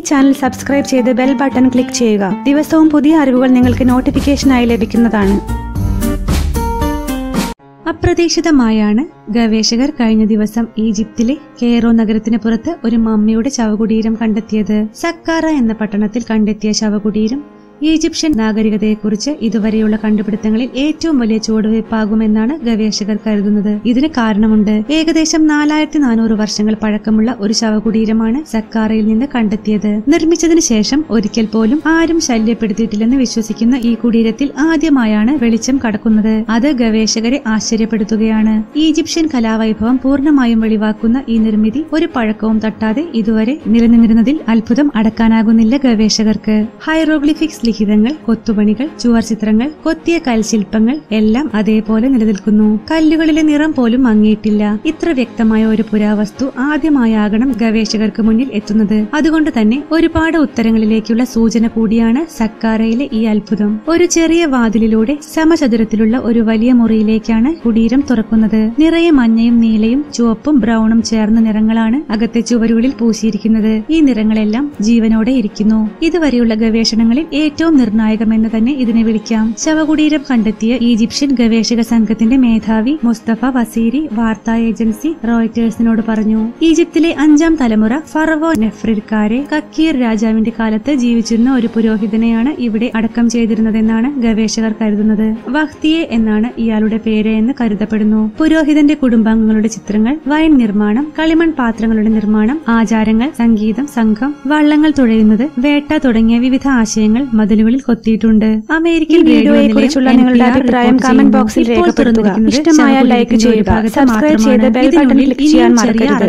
Channel subscribe ചെയ്ത് bell button click ചെയ്യുക. ദിവസവും പുതിയ അറിവുകൾ നിങ്ങൾക്ക് നോട്ടിഫിക്കേഷനായി ലഭിക്കുന്നതാണ്. അപ്രതീക്ഷിതമായാണ് ഗവേഷകർ കഴിഞ്ഞ ദിവസം ഈജിപ്തിലെ കെയറോ നഗരത്തിന് പുറത്ത് ഒരു മമ്മിയുടെ ശവകുടീരം കണ്ടെത്തിയത്. സക്കാറ എന്ന പട്ടണത്തിൽ കണ്ടെത്തിയ ശവകുടീരം ഈജിപ്ഷ്യൻ നാഗരികതയെക്കുറിച്ച് ഇതുവരെയുള്ള കണ്ടുപിടുത്തങ്ങളിൽ ഏറ്റവും വലിയ ചുവടുവയ്പ്പാകുമെന്നാണ് ഗവേഷകർ കരുതുന്നത്. ഇതിന് കാരണമുണ്ട്. ഏകദേശം നാലായിരത്തി നാനൂറ് വർഷങ്ങൾ പഴക്കമുള്ള ഒരു ശവകുടീരമാണ് സക്കാറയിൽ നിന്ന് കണ്ടെത്തിയത്. നിർമ്മിച്ചതിന് ശേഷം ഒരിക്കൽ പോലും ആരും ശല്യപ്പെടുത്തിയിട്ടില്ലെന്ന് വിശ്വസിക്കുന്ന ഈ കുടീരത്തിൽ ആദ്യമായാണ് വെളിച്ചം കടക്കുന്നത്. അത് ഗവേഷകരെ ആശ്ചര്യപ്പെടുത്തുകയാണ്. ഈജിപ്ഷ്യൻ കലാവൈഭവം പൂർണമായും വെളിവാക്കുന്ന ഈ നിർമ്മിതി ഒരു പഴക്കവും തട്ടാതെ ഇതുവരെ നിലനിന്നിരുന്നതിൽ അത്ഭുതം അടക്കാനാകുന്നില്ല ഗവേഷകർക്ക്. ഹൈറോഗ്ലിഫിക്സ് ലിഖിതങ്ങൾ കൊത്തുപണികൾ ചുവർ ചിത്രങ്ങൾ കൊത്തിയ കൽശില്പങ്ങൾ എല്ലാം അതേപോലെ നിലനിൽക്കുന്നു. കല്ലുകളിലെ നിറം പോലും മങ്ങിയിട്ടില്ല. ഇത്ര വ്യക്തമായ ഒരു പുരാവസ്തു ആദ്യമായാകണം ഗവേഷകർക്ക് മുന്നിൽ എത്തുന്നത്. അതുകൊണ്ട് തന്നെ ഒരുപാട് ഉത്തരങ്ങളിലേക്കുള്ള സൂചന കൂടിയാണ് സക്കാരയിലെ ഈ അത്ഭുതം. ഒരു ചെറിയ വാതിലിലൂടെ സമചതുരത്തിലുള്ള ഒരു വലിയ മുറിയിലേക്കാണ് കുടീരം തുറക്കുന്നത്. നിറയെ മഞ്ഞയും നീലയും ചുവപ്പും ബ്രൗണും ചേർന്ന നിറങ്ങളാണ് അകത്തെ ചുവരുകളിൽ പൂശിയിരിക്കുന്നത്. ഈ നിറങ്ങളെല്ലാം ജീവനോടെ ഇരിക്കുന്നു. ഇതുവരെയുള്ള ഗവേഷണങ്ങളിൽ ഏറ്റവും നിർണായകമെന്ന് തന്നെ ഇതിനെ വിളിക്കാം. ശവകുടീരം കണ്ടെത്തിയ ഈജിപ്ഷ്യൻ ഗവേഷക സംഘത്തിന്റെ മേധാവി മുസ്തഫ വസീരി വാർത്താ ഏജൻസി റോയിറ്റേഴ്സിനോട് പറഞ്ഞു ഈജിപ്തിലെ അഞ്ചാം തലമുറ ഫറവോ നെഫ്രിക്കാരെ കക്കീർ രാജാവിന്റെ കാലത്ത് ജീവിച്ചിരുന്ന ഒരു പുരോഹിതനെയാണ് ഇവിടെ അടക്കം ചെയ്തിരുന്നതെന്നാണ് ഗവേഷകർ കരുതുന്നത്. വഹ്തിയെ എന്നാണ് ഇയാളുടെ പേര് എന്ന് കരുതപ്പെടുന്നു. പുരോഹിതന്റെ കുടുംബാംഗങ്ങളുടെ ചിത്രങ്ങൾ വയൻ നിർമ്മാണം കളിമൺ പാത്രങ്ങളുടെ നിർമ്മാണം ആചാരങ്ങൾ സംഗീതം സംഘം വള്ളങ്ങൾ തുഴയുന്നത് വേട്ട തുടങ്ങിയ വിവിധ ആശയങ്ങൾ മതിലുകളിൽ കൊത്തിയിട്ടുണ്ട് അമേരിക്കൻ ഈ വീഡിയോയെ കുറിച്ചുള്ള നിങ്ങളുടെ അഭിപ്രായം കമന്റ് ബോക്സിൽ രേഖപ്പെടുത്തുക. ഇഷ്ടമായ ഇഷ്ടമായാൽ ലൈക്ക് ചെയ്യുക. സബ്സ്ക്രൈബ് ചെയ്ത് ബെൽ ബട്ടൺ ക്ലിക്ക് ചെയ്യാൻ മറക്കരുത്.